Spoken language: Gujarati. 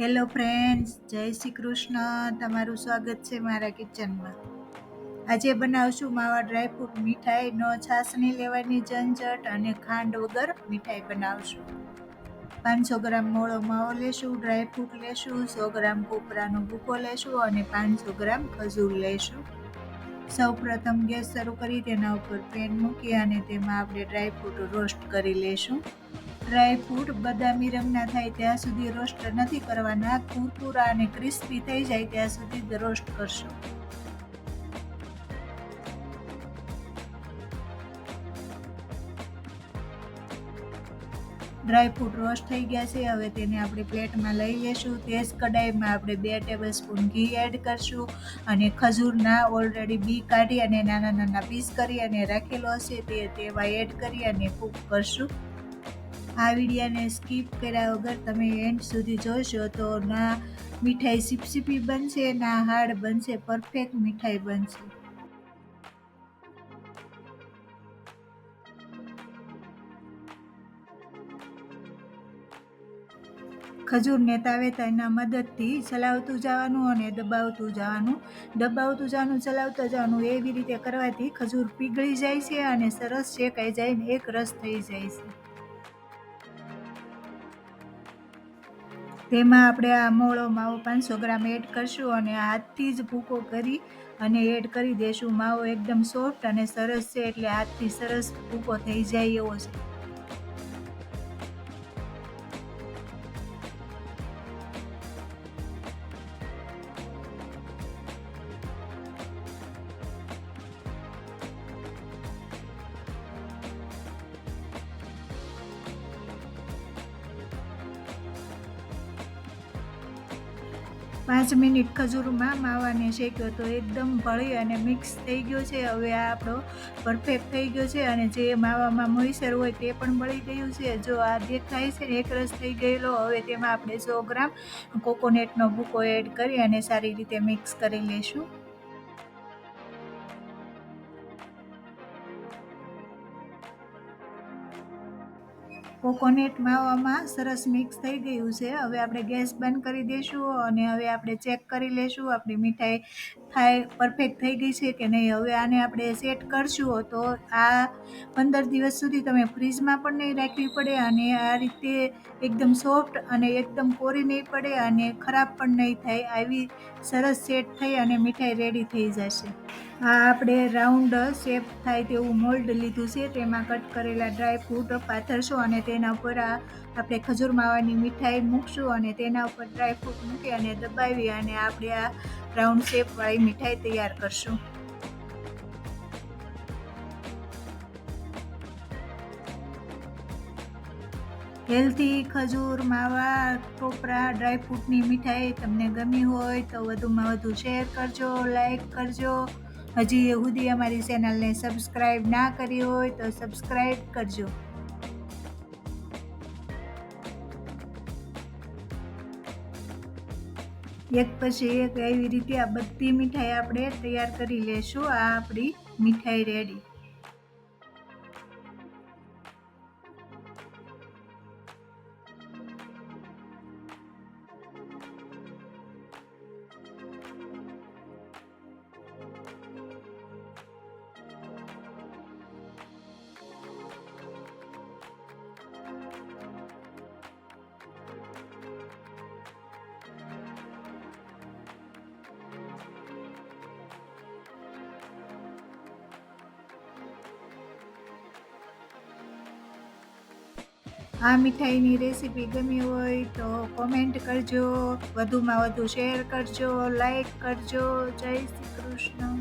હેલો ફ્રેન્ડ્સ જય શ્રી કૃષ્ણ. તમારું સ્વાગત છે મારા કિચનમાં આજે બનાવશું માવા ડ્રાયફ્રૂટ મીઠાઈ, નો છાસણી લેવાની ઝંઝટ અને ખાંડ વગર મીઠાઈ બનાવશું. પાંચસો ગ્રામ મોળો માવો લેશું ડ્રાયફ્રૂટ લેશું, સો ગ્રામ કોપરાનો ભૂકો લેશું અને પાંચસો ગ્રામ ખજૂર લેશું. સૌ પ્રથમ ગેસ શરૂ કરી તેના ઉપર પેન મૂકી અને તેમાં આપણે ડ્રાયફ્રૂટ રોસ્ટ કરી લેશું. ડ્રાયફ્રૂટ બદામી રંગના થાય ત્યાં સુધી રોસ્ટ નથી કરવાના. કુરકુરા અને ક્રિસ્પી થઈ જાય ત્યાં સુધી રોસ્ટ કરશો. ડ્રાયફ્રૂટ રોસ્ટ થઈ ગયા છે. હવે તેને આપણે પ્લેટમાં લઈ લેશું. તે જ કડાઈમાં આપણે બે ટેબલ સ્પૂન ઘી એડ કરશું અને ખજૂરના ઓલરેડી બી કાઢી અને નાના નાના પીસ કરી અને રાખેલો હશે. તે તેમાં એડ કરી અને કૂક કરશું. આ વિડીયાને સ્કીપ કર્યા વગર તમે એન્ડ સુધી જોશો તો ના મીઠાઈ સીપસીપી બનશે, ના હાર્ડ બનશે પરફેક્ટ મીઠાઈ બનશે. ખજૂરને તાવેતાના મદદથી ચલાવતું જવાનું અને દબાવતું જવાનું. દબાવતું જવાનું, ચલાવતા જવાનું એવી રીતે કરવાથી ખજૂર પીગળી જાય છે અને સરસ શેકાઈ જાય ને એક રસ થઈ જાય છે. તેમાં આપણે આ મોળો માવો પાંચસો ગ્રામ એડ કરશું અને હાથથી જ ભૂકો કરી અને એડ કરી દેશું. માવો એકદમ સોફ્ટ અને સરસ છે, એટલે હાથથી સરસ ભૂકો થઈ જાય એવો છે. પાંચ મિનિટ ખજૂરમાં માવાને શેક્યો તો એકદમ ભળી અને મિક્સ થઈ ગયો છે. હવે આ આપણો પરફેક્ટ થઈ ગયો છે અને જે માવામાં મોઈસર હોય તે પણ ભળી ગયું છે. જો આ દેખાય છે એક રસ થઈ ગયેલો. હવે તેમાં આપણે સો ગ્રામ કોકોનેટનો ભૂકો એડ કરી અને સારી રીતે મિક્સ કરી લઈશું કોકોનેટ માવામાં સરસ મિક્સ થઈ ગયું છે. હવે આપણે ગેસ બંધ કરી દઈશું અને હવે આપણે ચેક કરી લઈશું આપણી મીઠાઈ થાય, પરફેક્ટ થઈ ગઈ છે કે નહીં. હવે આને આપણે સેટ કરશું. તો આ પંદર દિવસ સુધી તમે ફ્રીજમાં પણ નહીં રાખવી પડે અને આ રીતે એકદમ સોફ્ટ અને એકદમ કોરી નહીં પડે અને ખરાબ પણ નહીં થાય. આવી સરસ સેટ થઈ અને મીઠાઈ રેડી થઈ જશે. આ આપણે રાઉન્ડ શેપ થાય તેવું મોલ્ડ લીધું છે. તેમાં કટ કરેલા ડ્રાય ફ્રૂટ પાથરશું અને તેના ઉપર આ આપણે ખજૂર માવાની મીઠાઈ મૂકશું અને તેના ઉપર ડ્રાય ફ્રૂટ મૂકી અને દબાવી અને આપણે આ રાઉન્ડ શેપવાળી મીઠાઈ તૈયાર કરશું. હેલ્ધી ખજૂર, માવા ટોપરા ડ્રાયફ્રૂટની મીઠાઈ તમને ગમી હોય તો વધુમાં વધુ શેર કરજો, લાઈક કરજો. હજી યહૂદી અમારી ચેનલને સબસ્ક્રાઈબ ના કરી હોય તો સબસ્ક્રાઈબ કરજો. એક પછી એક એવી રીતે આ બધી મીઠાઈ આપણે તૈયાર કરી લેશું. આ આપણી મીઠાઈ રેડી. આ મીઠાઈની રેસીપી ગમી હોય તો કોમેન્ટ કરજો, વધુમાં વધુ શેર કરજો લાઈક કરજો. જય શ્રી કૃષ્ણ.